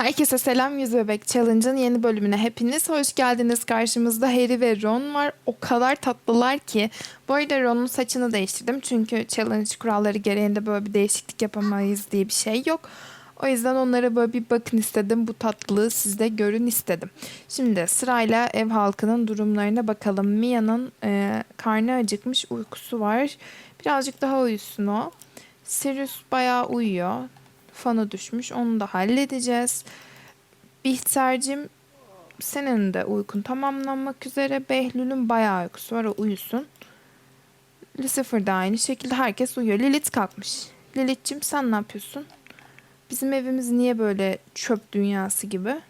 Herkese selam Yüz Bebek Challenge'ın yeni bölümüne hepiniz hoş geldiniz. Karşımızda Harry ve Ron var. O kadar tatlılar ki. Bu arada Ron'un saçını değiştirdim. Çünkü challenge kuralları gereğinde böyle bir değişiklik yapamayız diye bir şey yok. O yüzden onlara böyle bir bakın istedim. Bu tatlılığı siz de görün istedim. Şimdi sırayla ev halkının durumlarına bakalım. Mia'nın e, karnı acıkmış, uykusu var. Birazcık daha uyusun o. Sirius bayağı uyuyor. Fanı düşmüş. Onu da halledeceğiz. Bihter'cim senin de uykun tamamlanmak üzere. Behlül'ün bayağı uykusu var. O uyusun. Lucifer da aynı şekilde herkes uyuyor. Lilith kalkmış. Lilith'cim sen ne yapıyorsun? Bizim evimiz niye böyle çöp dünyası gibi?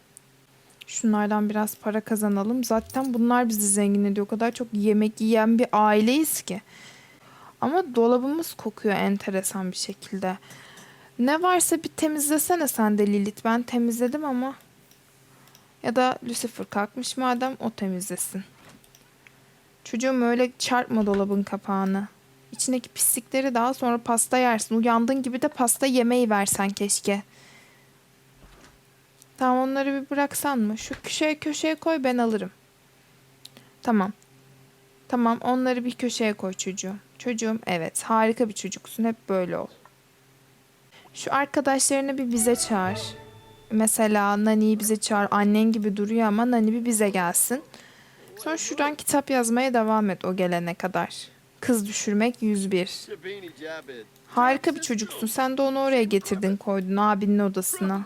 Şunlardan biraz para kazanalım. Zaten bunlar bizi zengin ediyor. O kadar çok yemek yiyen bir aileyiz ki. Ama dolabımız kokuyor enteresan bir şekilde. Ne varsa bir temizlesene sen de Lilith. Ben temizledim ama. Ya da Lucifer kalkmış madem o temizlesin. Çocuğum öyle çarpma dolabın kapağını. İçindeki pislikleri daha sonra pasta yersin. Uyandığın gibi de pasta yemeyi versen keşke. Tamam onları bir bıraksan mı? Şu köşeye köşeye koy ben alırım. Tamam. Tamam onları bir köşeye koy çocuğum. Çocuğum evet harika bir çocuksun hep böyle ol. Şu arkadaşlarını bir bize çağır. Mesela Nani'yi bize çağır. Annen gibi duruyor ama Nani bir bize gelsin. Sonra şuradan kitap yazmaya devam et o gelene kadar. Kız düşürmek 101. Shabini Jabid. Harika bir çocuksun. Sen de onu oraya getirdin koydun abinin odasına.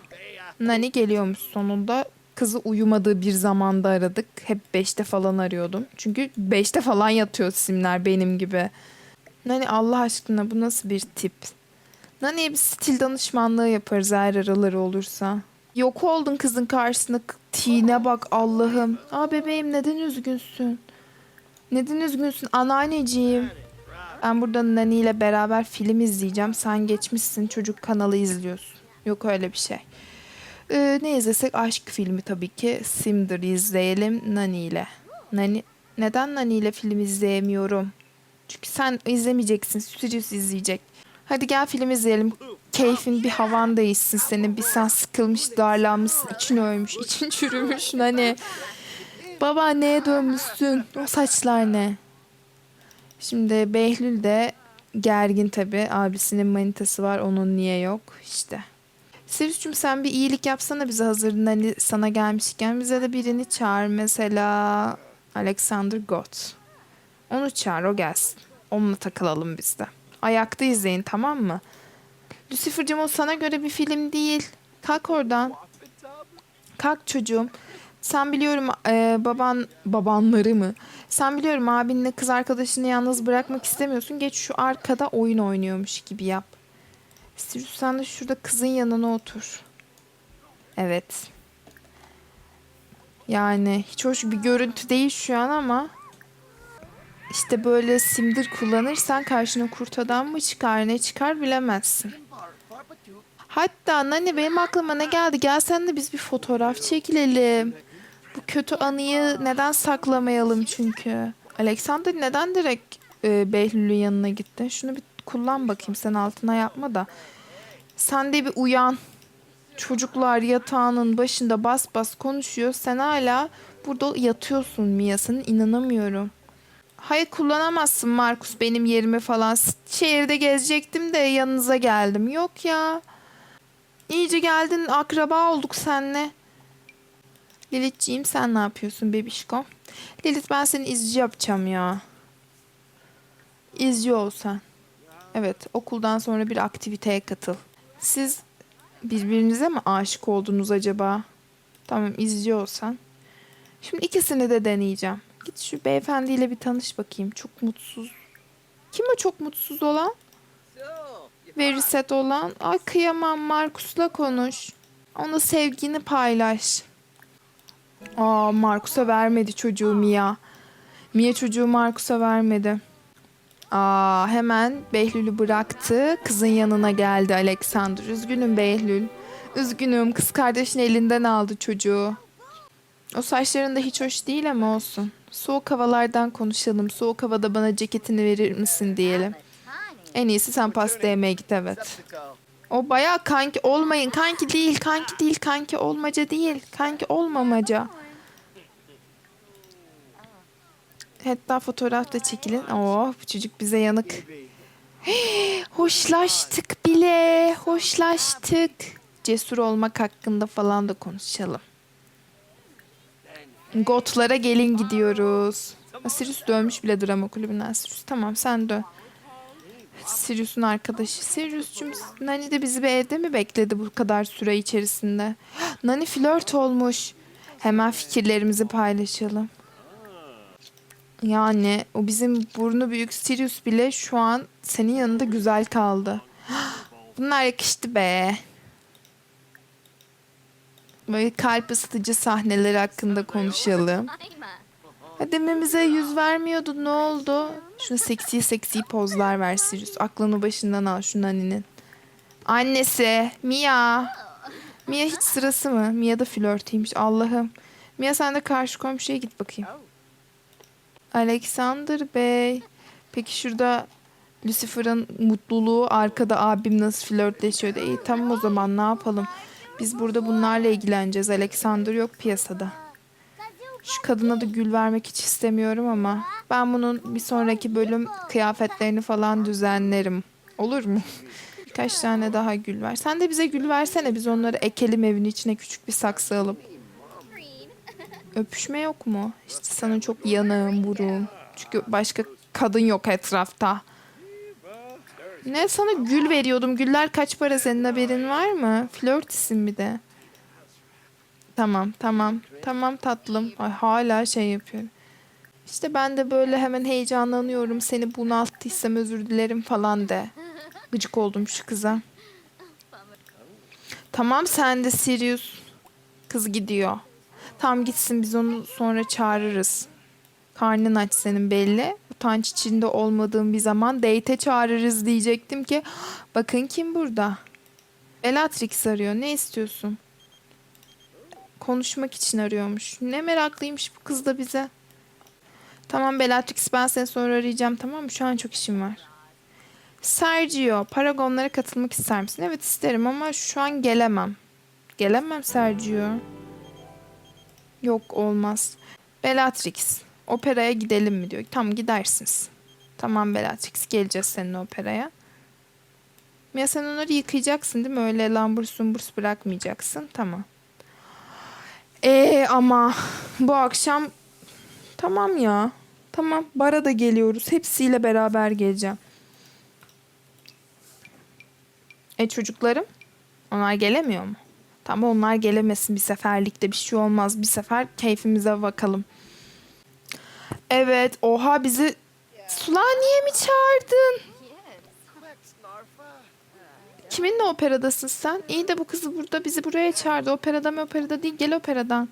Nani geliyormuş sonunda. Kızı uyumadığı bir zamanda aradık. Hep 5'te falan arıyordum. Çünkü 5'te falan yatıyor simler benim gibi. Nani Allah aşkına bu nasıl bir tip? Nani'ye bir stil danışmanlığı yaparız eğer araları olursa. Yok oldun kızın karşısında. Tine bak Allah'ım. Aa bebeğim neden üzgünsün? Neden üzgünsün anneanneciğim? Ben burada Nani ile beraber film izleyeceğim. Sen geçmişsin çocuk kanalı izliyorsun. Yok öyle bir şey. Ee, ne izlesek aşk filmi tabii ki. Simdir izleyelim Nani ile. Nani, neden Nani ile film izleyemiyorum? Çünkü sen izlemeyeceksin. Sirius izleyecek. Hadi gel film izleyelim. Keyfin bir havan değişsin senin. Bir sen sıkılmış, darlanmışsın. için ölmüş, için çürümüş Nani. Babaanneye dönmüşsün. O saçlar ne? Şimdi Behlül de gergin tabi. Abisinin manitası var. Onun niye yok? İşte. Sirius'cum sen bir iyilik yapsana bize hazır Nani sana gelmişken. Bize de birini çağır. Mesela Alexander Gott. Onu çağır o gelsin. Onunla takılalım biz de. Ayakta izleyin tamam mı? Lucifer'cığım o sana göre bir film değil. Kalk oradan. Kalk çocuğum. Sen biliyorum e, baban babanları mı? Sen biliyorum abinle kız arkadaşını yalnız bırakmak istemiyorsun. Geç şu arkada oyun oynuyormuş gibi yap. Sirius sen de şurada kızın yanına otur. Evet. Yani hiç hoş bir görüntü değil şu an ama işte böyle simdir kullanırsan karşına kurt adam mı çıkar ne çıkar bilemezsin. Hatta Nani benim aklıma ne geldi? Gel sen de biz bir fotoğraf çekilelim. Bu kötü anıyı neden saklamayalım çünkü. Alexander neden direkt e, Behlül'ün yanına gitti? Şunu bir kullan bakayım sen altına yapma da. Sen de bir uyan. Çocuklar yatağının başında bas bas konuşuyor. Sen hala burada yatıyorsun Mia'sın. inanamıyorum. Hayır kullanamazsın Markus benim yerime falan. Şehirde gezecektim de yanınıza geldim. Yok ya. İyice geldin akraba olduk senle. Lilith'ciğim sen ne yapıyorsun bebişko? Lilith ben seni izci yapacağım ya. İzci ol sen. Evet okuldan sonra bir aktiviteye katıl. Siz birbirinize mi aşık oldunuz acaba? Tamam izci olsan. Şimdi ikisini de deneyeceğim. Git şu beyefendiyle bir tanış bakayım. Çok mutsuz. Kim o çok mutsuz olan? Veriset olan. Ay kıyamam Markus'la konuş. Ona sevgini paylaş. Aa Markus'a vermedi çocuğu Mia. Mia çocuğu Markus'a vermedi. Aa hemen Behlül'ü bıraktı. Kızın yanına geldi Alexander. Üzgünüm Behlül. Üzgünüm kız kardeşin elinden aldı çocuğu. O saçların da hiç hoş değil ama olsun. Soğuk havalardan konuşalım. Soğuk havada bana ceketini verir misin diyelim. En iyisi sen pasta yemeye git evet. O bayağı kanki olmayın. Kanki değil, kanki değil, kanki olmaca değil. Kanki olmamaca. Hatta fotoğraf da çekilin. Oh bu çocuk bize yanık. Hoşlaştık bile. Hoşlaştık. Cesur olmak hakkında falan da konuşalım. Gotlara gelin gidiyoruz. Ha, Sirius dönmüş bile drama kulübünden. Sirius tamam sen dön. Sirius'un arkadaşı. Sirius'cum Nani de bizi bir evde mi bekledi bu kadar süre içerisinde? Nani flört olmuş. Hemen fikirlerimizi paylaşalım. Yani o bizim burnu büyük Sirius bile şu an senin yanında güzel kaldı. Bunlar yakıştı be. Böyle kalp ısıtıcı sahneler hakkında konuşalım. Dememize yüz vermiyordu ne oldu? Şuna seksi seksi pozlar ver Sirius. Aklını başından al şu Nani'nin. Annesi Mia. Mia hiç sırası mı? Mia da flörtüymüş Allah'ım. Mia sen de karşı komşuya git bakayım. Alexander Bey. Peki şurada Lucifer'ın mutluluğu arkada abim nasıl flörtleşiyordu. İyi tamam o zaman ne yapalım. Biz burada bunlarla ilgileneceğiz. Alexander yok piyasada. Şu kadına da gül vermek hiç istemiyorum ama ben bunun bir sonraki bölüm kıyafetlerini falan düzenlerim. Olur mu? Kaç tane daha gül ver. Sen de bize gül versene. Biz onları ekelim evin içine küçük bir saksı alıp. Öpüşme yok mu? İşte sana çok yanığım, burum. Çünkü başka kadın yok etrafta. Ne sana gül veriyordum. Güller kaç para senin haberin var mı? Flört bir de. Tamam tamam. Tamam tatlım. Ay, hala şey yapıyorum. İşte ben de böyle hemen heyecanlanıyorum. Seni bunalttıysam özür dilerim falan de. Gıcık oldum şu kıza. Tamam sen de Sirius. Kız gidiyor. Tam gitsin biz onu sonra çağırırız. Karnın aç senin belli. Utanç içinde olmadığım bir zaman date'e çağırırız diyecektim ki bakın kim burada. Bellatrix arıyor. Ne istiyorsun? Konuşmak için arıyormuş. Ne meraklıymış bu kız da bize. Tamam Bellatrix ben seni sonra arayacağım tamam mı? Şu an çok işim var. Sergio, Paragonlara katılmak ister misin? Evet isterim ama şu an gelemem. Gelemem Sergio. Yok olmaz. Bellatrix, operaya gidelim mi diyor. Tamam gidersiniz. Tamam Bellatrix geleceğiz seninle operaya. Ya sen onları yıkayacaksın değil mi? Öyle lambur sumburs bırakmayacaksın. Tamam. Ee ama bu akşam tamam ya. Tamam bara da geliyoruz. Hepsiyle beraber geleceğim. E çocuklarım? Onlar gelemiyor mu? Tamam onlar gelemesin bir seferlikte bir şey olmaz. Bir sefer keyfimize bakalım. Evet oha bizi Sulaniye mi çağırdın? Kiminle operadasın sen? İyi de bu kızı burada bizi buraya çağırdı. Operada mı operada değil gel operadan.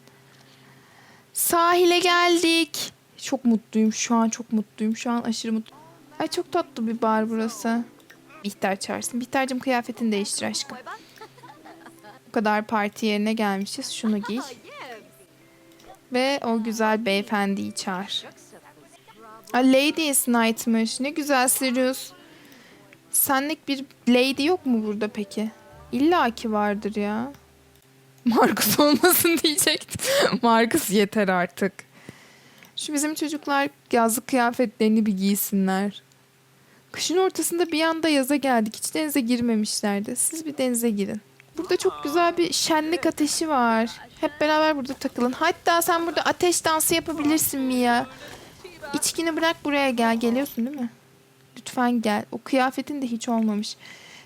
Sahile geldik. Çok mutluyum şu an çok mutluyum şu an aşırı mutluyum. Ay çok tatlı bir bar burası. Bihter çağırsın. Bihter'cim kıyafetini değiştir aşkım. Bu kadar parti yerine gelmişiz. Şunu giy. Ve o güzel beyefendiyi çağır. A Ladies Night'mış. Ne güzel Sirius. Senlik bir lady yok mu burada peki? İlla ki vardır ya. Marcus olmasın diyecektim. Marcus yeter artık. Şu bizim çocuklar yazlık kıyafetlerini bir giysinler. Kışın ortasında bir anda yaza geldik. Hiç denize girmemişlerdi. Siz bir denize girin. Burada çok güzel bir şenlik ateşi var. Hep beraber burada takılın. Hatta sen burada ateş dansı yapabilirsin Mia. İçkini bırak buraya gel. Geliyorsun değil mi? Lütfen gel. O kıyafetin de hiç olmamış.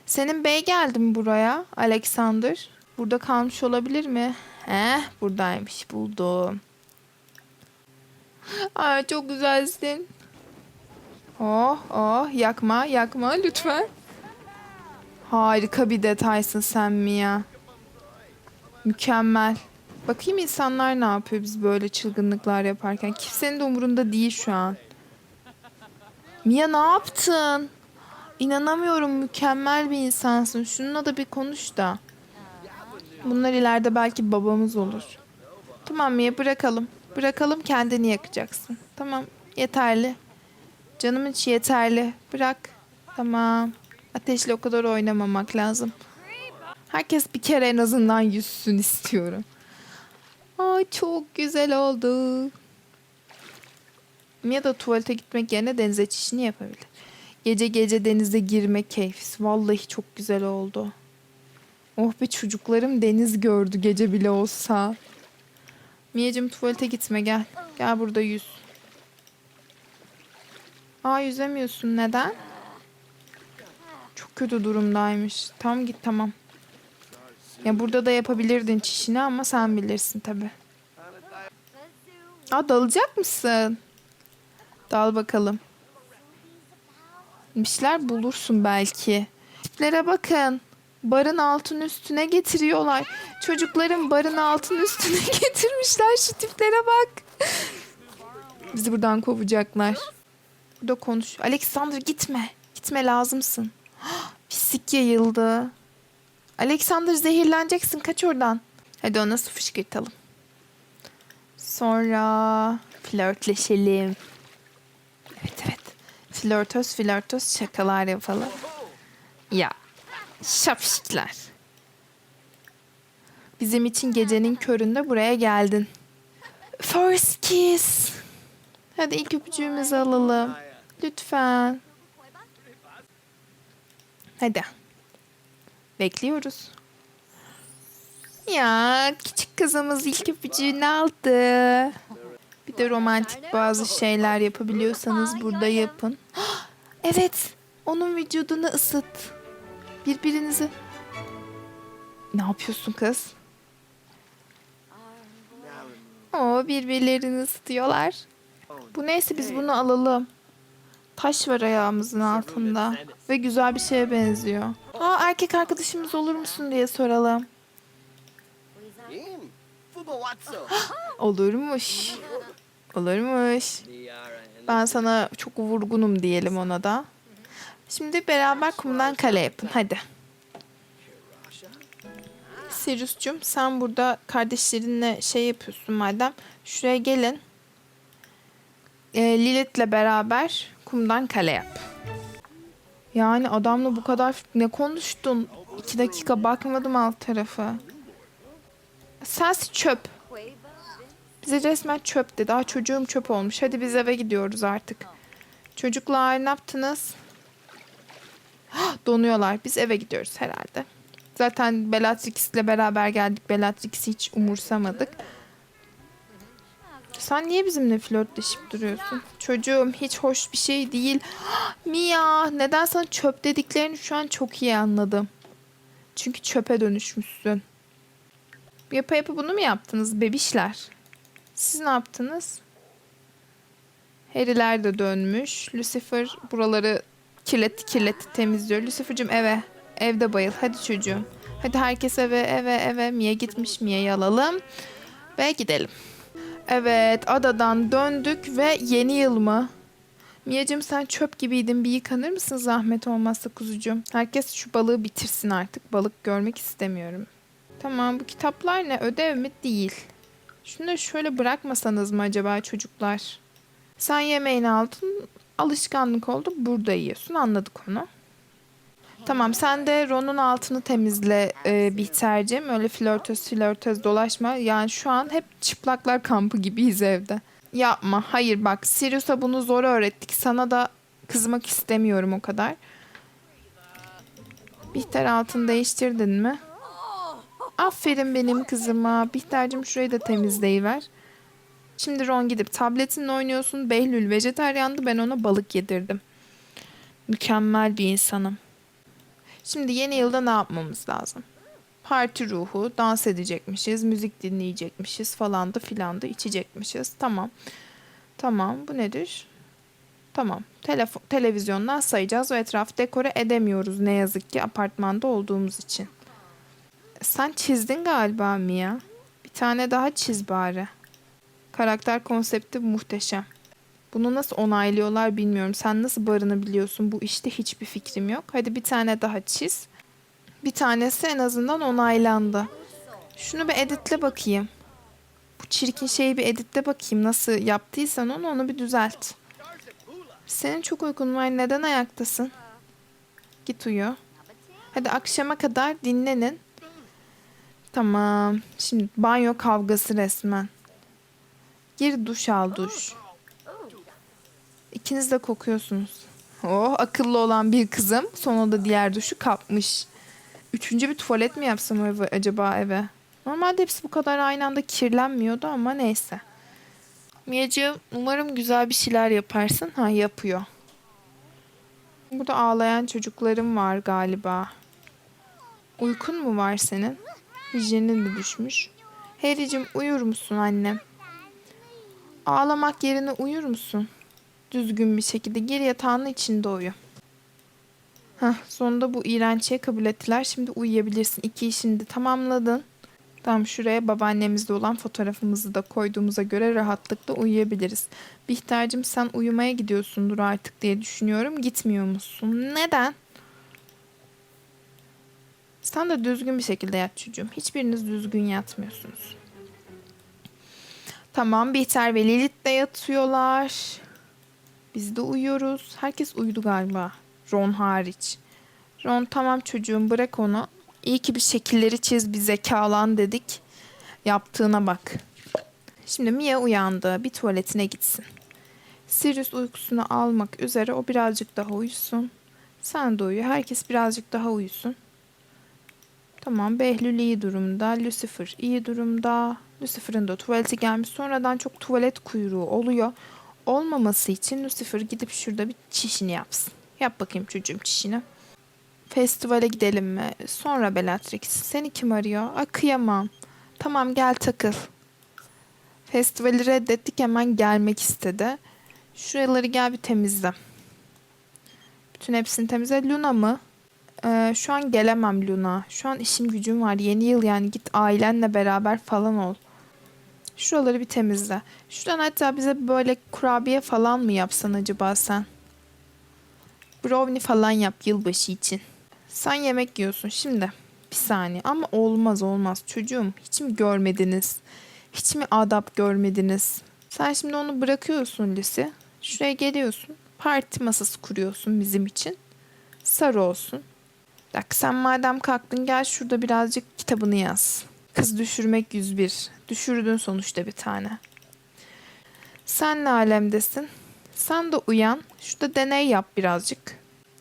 Senin bey geldi mi buraya Alexander? Burada kalmış olabilir mi? Eh buradaymış buldum. Aa, çok güzelsin. Oh oh yakma yakma lütfen. Harika bir detaysın sen Mia. Mükemmel. Bakayım insanlar ne yapıyor biz böyle çılgınlıklar yaparken. Kimsenin de umurunda değil şu an. Mia ne yaptın? İnanamıyorum mükemmel bir insansın. Şununla da bir konuş da. Bunlar ileride belki babamız olur. Tamam Mia bırakalım. Bırakalım kendini yakacaksın. Tamam yeterli. Canım içi yeterli. Bırak. Tamam. Ateşle o kadar oynamamak lazım. Herkes bir kere en azından yüzsün istiyorum. Ay çok güzel oldu. Ya da tuvalete gitmek yerine denize çişini yapabilir. Gece gece denize girmek keyfisi. Vallahi çok güzel oldu. Oh be çocuklarım deniz gördü gece bile olsa. Miyacım tuvalete gitme gel. Gel burada yüz. Aa yüzemiyorsun neden? Çok kötü durumdaymış. Tamam git tamam. Ya burada da yapabilirdin çişini ama sen bilirsin tabi. Aa dalacak mısın? Dal bakalım. Bir şeyler bulursun belki. Tiplere bakın. Barın altın üstüne getiriyorlar. Çocukların barın altın üstüne getirmişler. Şu tiplere bak. Bizi buradan kovacaklar. Burada konuş. Alexander gitme. Gitme lazımsın. Pislik yayıldı. Alexander zehirleneceksin. Kaç oradan. Hadi ona su fışkırtalım. Sonra flörtleşelim. Evet evet. Flörtöz flörtöz şakalar yapalım. Ya şapşikler. Bizim için gecenin köründe buraya geldin. First kiss. Hadi ilk öpücüğümüzü alalım. Lütfen. Hadi. Bekliyoruz. Ya küçük kızımız ilk öpücüğünü aldı. Bir de romantik bazı şeyler yapabiliyorsanız burada yapın. Evet, onun vücudunu ısıt. Birbirinizi... Ne yapıyorsun kız? O birbirlerini ısıtıyorlar. Bu neyse biz bunu alalım. Taş var ayağımızın altında ve güzel bir şeye benziyor. Aa erkek arkadaşımız olur musun diye soralım. Olurmuş. Olurmuş. Ben sana çok vurgunum diyelim ona da. Şimdi beraber kumdan kale yapın hadi. Sirius'cum sen burada kardeşlerinle şey yapıyorsun madem. Şuraya gelin. Ee, Lilith'le beraber kumdan kale yap. Yani adamla bu kadar ne konuştun? İki dakika bakmadım alt tarafı. Sensin çöp. Bize resmen çöp dedi. Aa çocuğum çöp olmuş. Hadi biz eve gidiyoruz artık. Çocuklar ne yaptınız? Hah, Donuyorlar. Biz eve gidiyoruz herhalde. Zaten Bellatrix ile beraber geldik. Bellatrix'i hiç umursamadık. Sen niye bizimle flörtleşip duruyorsun? Çocuğum hiç hoş bir şey değil. Mia neden sana çöp dediklerini şu an çok iyi anladım. Çünkü çöpe dönüşmüşsün. Yapa yapa bunu mu yaptınız bebişler? Siz ne yaptınız? Harry'ler de dönmüş. Lucifer buraları kirletti kirletti temizliyor. Lucifer'cığım eve. Evde bayıl. Hadi çocuğum. Hadi herkes eve eve eve. Mia gitmiş. Mia'yı alalım. Ve gidelim. Evet adadan döndük ve yeni yıl mı? Mia'cığım sen çöp gibiydin. Bir yıkanır mısın zahmet olmazsa kuzucuğum? Herkes şu balığı bitirsin artık. Balık görmek istemiyorum. Tamam bu kitaplar ne? Ödev mi? Değil. Şunu şöyle bırakmasanız mı acaba çocuklar? Sen yemeğini aldın, alışkanlık oldu, burada yiyorsun. Anladık onu. Tamam sen de Ron'un altını temizle e, Bihter'cim. Öyle flörtöz flörtöz dolaşma. Yani şu an hep çıplaklar kampı gibiyiz evde. Yapma. Hayır bak Sirius'a bunu zor öğrettik. Sana da kızmak istemiyorum o kadar. Bihter altını değiştirdin mi? Aferin benim kızıma. Bihter'cim şurayı da temizleyiver. Şimdi Ron gidip tabletinle oynuyorsun. Behlül vejetaryandı. Ben ona balık yedirdim. Mükemmel bir insanım. Şimdi yeni yılda ne yapmamız lazım? Parti ruhu, dans edecekmişiz, müzik dinleyecekmişiz falan da filan da içecekmişiz. Tamam. Tamam bu nedir? Tamam. Telefon, televizyondan sayacağız. O etrafı dekore edemiyoruz ne yazık ki apartmanda olduğumuz için. Sen çizdin galiba Mia. Bir tane daha çiz bari. Karakter konsepti muhteşem. Bunu nasıl onaylıyorlar bilmiyorum. Sen nasıl barını biliyorsun? Bu işte hiçbir fikrim yok. Hadi bir tane daha çiz. Bir tanesi en azından onaylandı. Şunu bir editle bakayım. Bu çirkin şeyi bir editle bakayım. Nasıl yaptıysan onu onu bir düzelt. Senin çok uykun var. Neden ayaktasın? Git uyu. Hadi akşama kadar dinlenin. Tamam. Şimdi banyo kavgası resmen. Gir duş al duş. İkiniz de kokuyorsunuz. Oh akıllı olan bir kızım sonunda diğer duşu kapmış. Üçüncü bir tuvalet mi yapsam eve, acaba eve? Normalde hepsi bu kadar aynı anda kirlenmiyordu ama neyse. Miyacığım umarım güzel bir şeyler yaparsın. Ha yapıyor. Burada ağlayan çocuklarım var galiba. Uykun mu var senin? Hijyenin de düşmüş. Harry'cim uyur musun annem? Ağlamak yerine uyur musun? Düzgün bir şekilde gir yatağının içinde uyu. Hah, sonunda bu iğrençliği kabul ettiler. Şimdi uyuyabilirsin. İki işini de tamamladın. Tamam şuraya babaannemizde olan fotoğrafımızı da koyduğumuza göre rahatlıkla uyuyabiliriz. Bihter'cim sen uyumaya gidiyorsundur artık diye düşünüyorum. Gitmiyor musun? Neden? Sen de düzgün bir şekilde yat çocuğum. Hiçbiriniz düzgün yatmıyorsunuz. Tamam Bihter ve Lilith de yatıyorlar. Biz de uyuyoruz. Herkes uyudu galiba. Ron hariç. Ron tamam çocuğum bırak onu. İyi ki bir şekilleri çiz bir zekalan dedik. Yaptığına bak. Şimdi Mia uyandı. Bir tuvaletine gitsin. Sirius uykusunu almak üzere o birazcık daha uyusun. Sen de uyu. Herkes birazcık daha uyusun. Tamam Behlül iyi durumda. Lucifer iyi durumda. Lucifer'ın da tuvaleti gelmiş. Sonradan çok tuvalet kuyruğu oluyor. Olmaması için Lucifer gidip şurada bir çişini yapsın. Yap bakayım çocuğum çişini. Festivale gidelim mi? Sonra Bellatrix. Seni kim arıyor? Ay kıyamam. Tamam gel takıl. Festivali reddettik hemen gelmek istedi. Şuraları gel bir temizle. Bütün hepsini temizle. Luna mı? Ee, şu an gelemem Luna. Şu an işim gücüm var. Yeni yıl yani git ailenle beraber falan ol. Şuraları bir temizle. Şuradan hatta bize böyle kurabiye falan mı yapsan acaba sen? Brownie falan yap yılbaşı için. Sen yemek yiyorsun şimdi. Bir saniye ama olmaz olmaz çocuğum. Hiç mi görmediniz? Hiç mi adap görmediniz? Sen şimdi onu bırakıyorsun Lucy. Şuraya geliyorsun. Parti masası kuruyorsun bizim için. Sarı olsun. Bak sen madem kalktın gel şurada birazcık kitabını yaz. Kız düşürmek 101. Düşürdün sonuçta bir tane. Sen ne alemdesin? Sen de uyan. Şurada deney yap birazcık.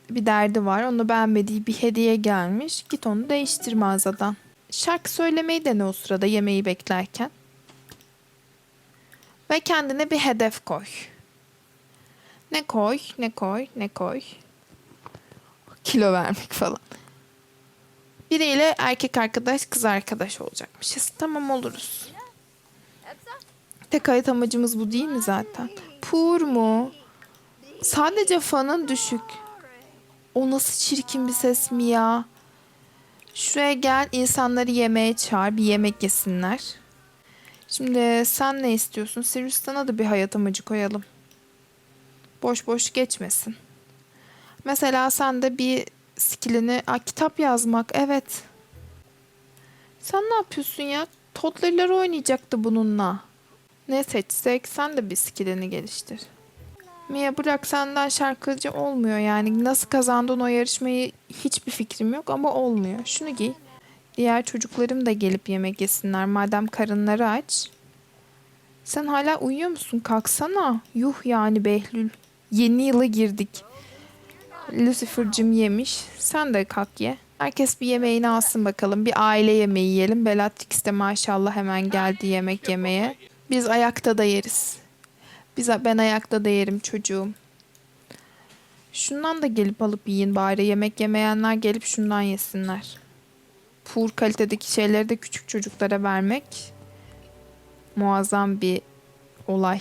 Bir derdi var. Onu beğenmediği bir hediye gelmiş. Git onu değiştir mağazadan. Şarkı söylemeyi dene o sırada yemeği beklerken. Ve kendine bir hedef koy. Ne koy, ne koy, ne koy. Kilo vermek falan. Biriyle erkek arkadaş, kız arkadaş olacakmışız. Tamam oluruz. Tek hayat amacımız bu değil mi zaten? Pur mu? Sadece fanın düşük. O nasıl çirkin bir ses mi ya? Şuraya gel insanları yemeğe çağır bir yemek yesinler. Şimdi sen ne istiyorsun? Sirius'tana da bir hayat amacı koyalım. Boş boş geçmesin. Mesela sen de bir skillini... Aa, kitap yazmak evet. Sen ne yapıyorsun ya? Toddler'lar oynayacaktı bununla. Ne seçsek sen de bir skillini geliştir. Mia bırak senden şarkıcı olmuyor yani. Nasıl kazandın o yarışmayı hiçbir fikrim yok ama olmuyor. Şunu giy. Diğer çocuklarım da gelip yemek yesinler madem karınları aç. Sen hala uyuyor musun? Kalksana. Yuh yani Behlül. Yeni yıla girdik. Lucifer'cım yemiş. Sen de kalk ye. Herkes bir yemeğini alsın bakalım. Bir aile yemeği yiyelim. Bellatrix de maşallah hemen geldi yemek yemeye. Biz ayakta da yeriz. Biz, ben ayakta da yerim çocuğum. Şundan da gelip alıp yiyin bari. Yemek yemeyenler gelip şundan yesinler. Pur kalitedeki şeyleri de küçük çocuklara vermek muazzam bir olay.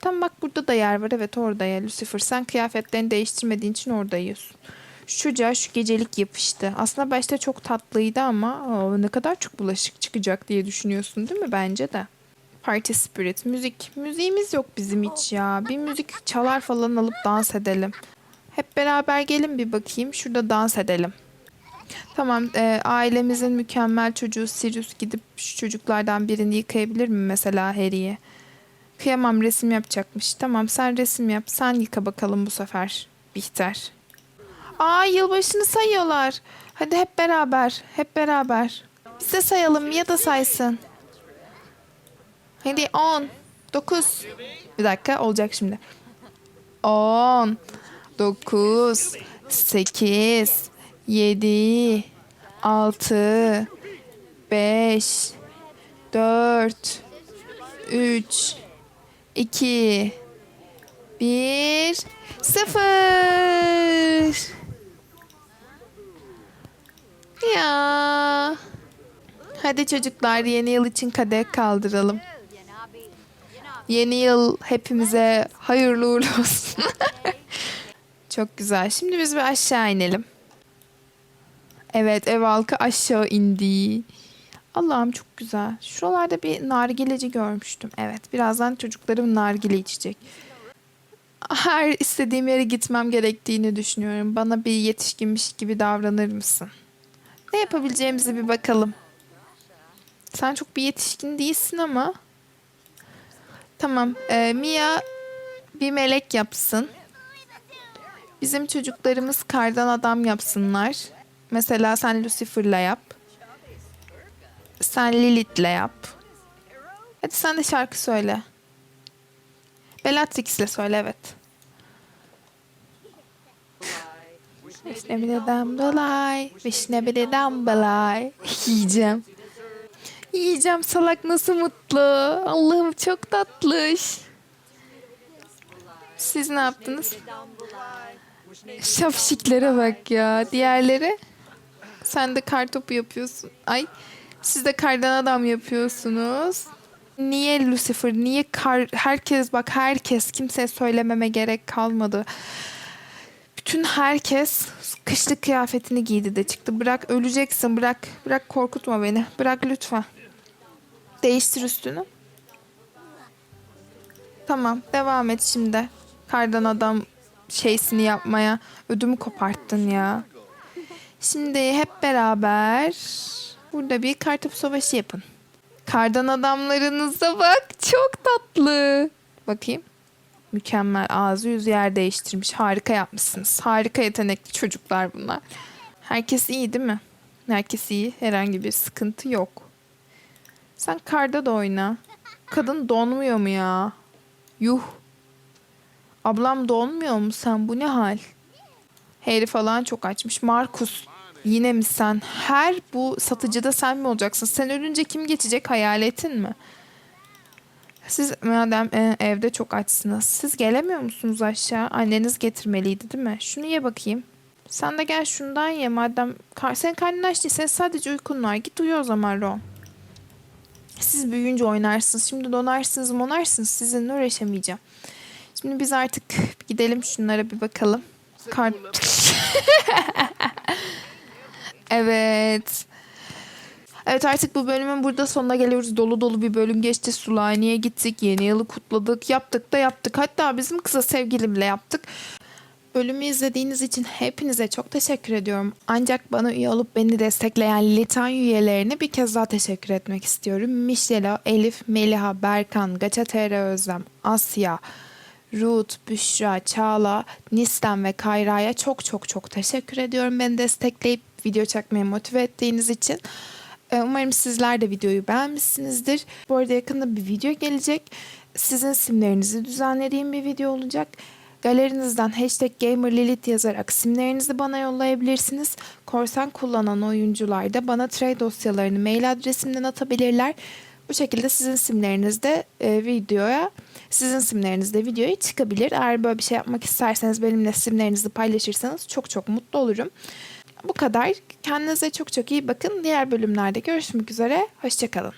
Tam bak burada da yer var. Evet orada ya Lucifer. Sen kıyafetlerini değiştirmediğin için orada yiyorsun. Şu çocuğa şu gecelik yapıştı. Aslında başta çok tatlıydı ama o, ne kadar çok bulaşık çıkacak diye düşünüyorsun değil mi? Bence de. Party Spirit. Müzik. Müziğimiz yok bizim hiç ya. Bir müzik çalar falan alıp dans edelim. Hep beraber gelin bir bakayım. Şurada dans edelim. Tamam. e, ailemizin mükemmel çocuğu Sirius gidip şu çocuklardan birini yıkayabilir mi mesela Harry'ye? Kıyamam resim yapacakmış. Tamam sen resim yap. Sen yıka bakalım bu sefer. Bihter. Aa yılbaşını sayıyorlar. Hadi hep beraber. Hep beraber. Biz de sayalım. Mia da saysın. Hadi 10, 9. Bir dakika olacak şimdi. 10, 9, 8, 7, 6, 5, 4, 3, 2, 1, 0. Ya. Hadi çocuklar yeni yıl için kadeh kaldıralım. Yeni yıl hepimize hayırlı uğurlu olsun. Çok güzel. Şimdi biz bir aşağı inelim. Evet ev halkı aşağı indi. Allah'ım çok güzel. Şuralarda bir nargileci görmüştüm. Evet birazdan çocuklarım nargile içecek. Her istediğim yere gitmem gerektiğini düşünüyorum. Bana bir yetişkinmiş gibi davranır mısın? Ne yapabileceğimizi bir bakalım. Sen çok bir yetişkin değilsin ama. Tamam. e, Mia bir melek yapsın. Bizim çocuklarımız kardan adam yapsınlar. Mesela sen Lucifer'la yap. Sen Lilith'le yap. Hadi sen de şarkı söyle. Bellatrix'le söyle evet. Vişne bile dambalay, vişne bile dambalay. Yiyeceğim. Yiyeceğim salak nasıl mutlu. Allah'ım çok tatlış. Siz ne yaptınız? Şapşiklere bak ya. Diğerleri? Sen de kartopu yapıyorsun. Ay siz de kardan adam yapıyorsunuz. Niye Lucifer? Niye kar? Herkes bak herkes kimseye söylememe gerek kalmadı. Bütün herkes kışlık kıyafetini giydi de çıktı. Bırak öleceksin bırak. Bırak korkutma beni. Bırak lütfen. Değiştir üstünü. Tamam devam et şimdi. Kardan adam şeysini yapmaya. Ödümü koparttın ya. Şimdi hep beraber burada bir kartopu savaşı yapın. Kardan adamlarınıza bak. Çok tatlı. Bakayım. Mükemmel. Ağzı yüzü yer değiştirmiş. Harika yapmışsınız. Harika yetenekli çocuklar bunlar. Herkes iyi değil mi? Herkes iyi. Herhangi bir sıkıntı yok. Sen karda da oyna. Kadın donmuyor mu ya? Yuh. Ablam donmuyor mu sen? Bu ne hal? Harry falan çok açmış. Markus yine mi sen? Her bu satıcıda sen mi olacaksın? Sen ölünce kim geçecek hayaletin mi? Siz madem e, evde çok açsınız. Siz gelemiyor musunuz aşağı? Anneniz getirmeliydi değil mi? Şunu ye bakayım. Sen de gel şundan ye madem. Kar senin karnın aç değil. Senin sadece uykun var. Git uyu o zaman Ron. Siz büyüyünce oynarsınız. Şimdi donarsınız monarsınız. Sizinle uğraşamayacağım. Şimdi biz artık gidelim şunlara bir bakalım. Kar... evet. Evet artık bu bölümün burada sonuna geliyoruz. Dolu dolu bir bölüm geçti. Sulani'ye gittik. Yeni yılı kutladık. Yaptık da yaptık. Hatta bizim kıza sevgilimle yaptık. Bölümü izlediğiniz için hepinize çok teşekkür ediyorum. Ancak bana üye olup beni destekleyen Litan üyelerine bir kez daha teşekkür etmek istiyorum. Mişela, Elif, Meliha, Berkan, Gaçatere Özlem, Asya, Ruth, Büşra, Çağla, Nisten ve Kayra'ya çok çok çok teşekkür ediyorum. Beni destekleyip video çekmeye motive ettiğiniz için. Ee, Umarım sizler de videoyu beğenmişsinizdir. Bu arada yakında bir video gelecek. Sizin simlerinizi düzenlediğim bir video olacak. Galerinizden hashtag GamerLilith yazarak simlerinizi bana yollayabilirsiniz. Korsan kullanan oyuncular da bana trade dosyalarını mail adresimden atabilirler. Bu şekilde sizin simleriniz de e, videoya, sizin simleriniz de videoya çıkabilir. Eğer böyle bir şey yapmak isterseniz benimle simlerinizi paylaşırsanız çok çok mutlu olurum. Bu kadar. Kendinize çok çok iyi bakın. Diğer bölümlerde görüşmek üzere. Hoşçakalın.